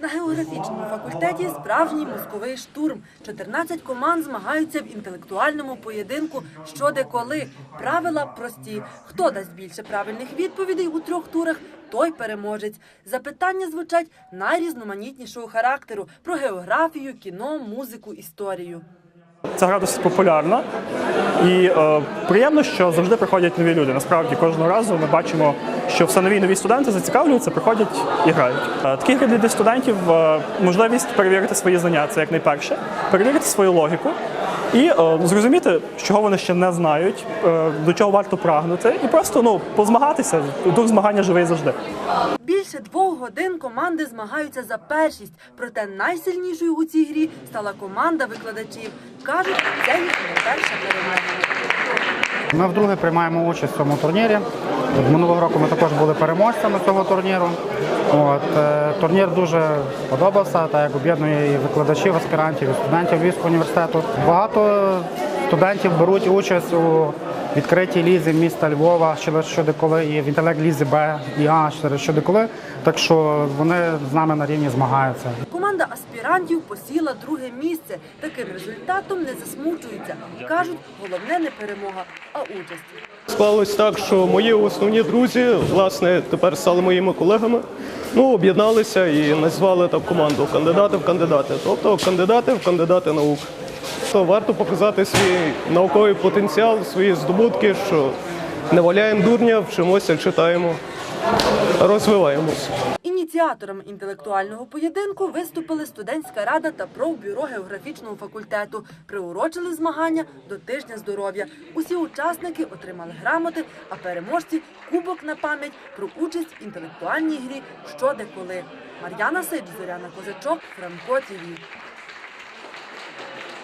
На географічному факультеті справжній мозковий штурм. 14 команд змагаються в інтелектуальному поєдинку що де коли. Правила прості. Хто дасть більше правильних відповідей у трьох турах, той переможець. Запитання звучать найрізноманітнішого характеру про географію, кіно, музику, історію. Ця гра досить популярна і е, приємно, що завжди приходять нові люди. Насправді кожного разу ми бачимо, що все нові нові студенти зацікавлюються, приходять і грають. Е, такі гри для студентів е, можливість перевірити свої знання, це як найперше, перевірити свою логіку і е, зрозуміти, чого вони ще не знають, до чого варто прагнути, і просто ну позмагатися. Дух змагання живий завжди. Більше двох годин команди змагаються за першість. Проте найсильнішою у цій грі стала команда викладачів. Кажуть, це їх не перша перемога. Ми вдруге приймаємо участь в цьому турнірі. Минулого року ми також були переможцями цього турніру. От, е, турнір дуже подобався, так як об'єднує і викладачів, аспірантів, і студентів Львівського університету. Багато студентів беруть участь у відкритій лізі міста Львова, через щодеколи, і в інтелект лізі Б і А через щодеколи. Так що вони з нами на рівні змагаються. Команда аспірантів посіла друге місце. Таким результатом не засмучуються. Кажуть, головне не перемога, а участь. Склалось так, що мої основні друзі, власне, тепер стали моїми колегами. Ну, об'єдналися і назвали так команду кандидати в кандидати. Тобто кандидати в кандидати наук. То варто показати свій науковий потенціал, свої здобутки, що не валяємо дурня, вчимося, читаємо, розвиваємося. Ініціаторами інтелектуального поєдинку виступили студентська рада та профбюро географічного факультету. Приурочили змагання до тижня здоров'я. Усі учасники отримали грамоти, а переможці кубок на пам'ять про участь в інтелектуальній грі що де коли. Мар'яна Сич, Зоряна Козачок, Франко ТІВІ.